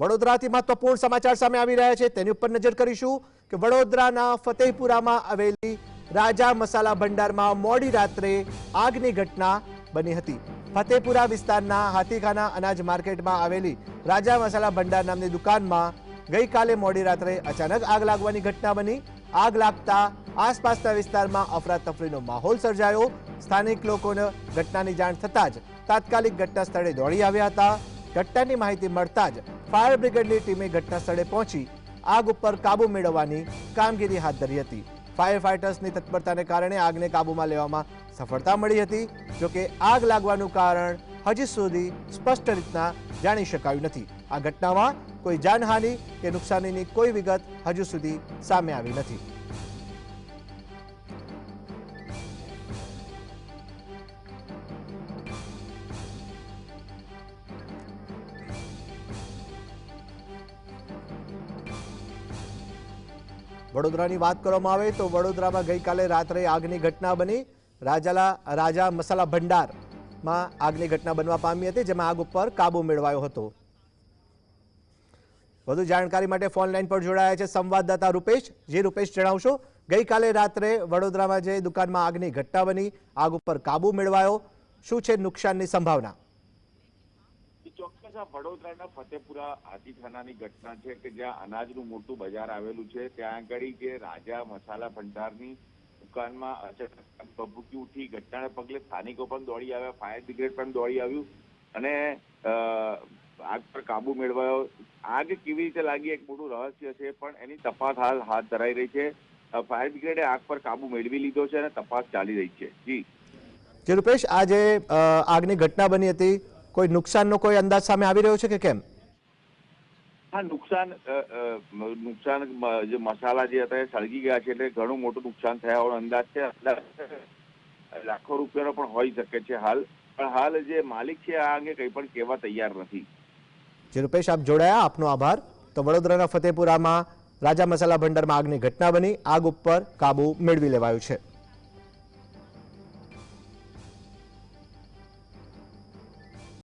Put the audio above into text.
વડોદરાથી મહત્વપૂર્ણ સમાચાર સામે આવી રહ્યા છે તેના ઉપર નજર કરીશુ કે વડોદરાના ફતેયપુરામાં આવેલી રાજા મસાલા ભંડારમાં મોડી રાત્રે આગની ઘટના બની હતી ફતેયપુરા વિસ્તારના હાટીકાના અનાજ માર્કેટમાં આવેલી રાજા મસાલા ભંડાર નામની દુકાનમાં ગઈકાલે મોડી રાત્રે અચાનક આગ લાગવાની ઘટના બની આગ લાગતા આસપાસના વિસ્તારમાં અફરા તફરીનો માહોલ સર્જાયો સ્થાનિક લોકોને ઘટનાની જાણ થતા જ તાત્કાલિક ઘટના સ્થળે દોડી આવ્યા હતા ઘટનાની માહિતી મળતા જ ફાયર બ્રિગેડની ટીમે ઘટના સ્થળે પહોંચી આગ પર કાબૂ મેળવવાની કામગીરી હાથ ધરી હતી ફાયર ફાઇટર્સની તત્પરતાને કારણે આગને કાબૂમાં લેવામાં સફળતા મળી હતી જોકે આગ લાગવાનું કારણ હજી સુધી સ્પષ્ટ રીતે જાણી શકાયું નથી આ ઘટનામાં કોઈ જાનહાનિ કે નુકસાનીની કોઈ વિગત હજુ સુધી સામે આવી નથી વડોદરાની વાત કરવામાં આવે તો વડોદરામાં ગઈકાલે રાત્રે આગની ઘટના બની રાજાલા રાજા મસાલા ભંડાર માં આગલી ઘટના બનવા પામી હતી જેમાં આગ ઉપર કાબુ મેળવાયો હતો વધુ જાણકારી માટે ફોન લાઈન પર જોડાયા છે સંવાદદાતા રૂપેશ જી રૂપેશ જણાવશો ગઈકાલે રાત્રે વડોદરામાં જે દુકાનમાં આગની ઘટના બની આગ ઉપર કાબુ મેળવાયો શું છે નુકસાનની સંભાવના ચોક્કસ આ વડોદરાના ફતેપુરા હાથીખાનાની ઘટના છે કે જ્યાં અનાજનું મોટું બજાર આવેલું છે ત્યાં આગળ જે રાજા મસાલા ભંડારની દુકાનમાં અચાનક ભભૂકી ઉઠી ઘટનાને પગલે સ્થાનિકો પણ દોડી આવ્યા ફાયર બ્રિગેડ પણ દોડી આવ્યું અને આગ પર કાબુ મેળવાયો આગ કેવી રીતે લાગી એક મોટું રહસ્ય છે પણ એની તપાસ હાલ હાથ ધરાઈ રહી છે ફાયર બ્રિગેડે આગ પર કાબુ મેળવી લીધો છે અને તપાસ ચાલી રહી છે જી જે રૂપેશ આજે આગની ઘટના બની હતી કોઈ નુકસાનનો કોઈ અંદાજ સામે આવી રહ્યો છે કે કેમ હા નુકસાન નુકસાન જે મસાલા જે હતા એ સળગી ગયા છે એટલે ઘણું મોટું નુકસાન થયા હોવાનો અંદાજ છે લાખો રૂપિયાનો પણ હોઈ શકે છે હાલ પણ હાલ જે માલિક છે આ અંગે કંઈ પણ કહેવા તૈયાર નથી જે રૂપેશ આપ જોડાયા આપનો આભાર તો વડોદરાના ફતેપુરામાં રાજા મસાલા ભંડારમાં આગની ઘટના બની આગ ઉપર કાબુ મેળવી લેવાયું છે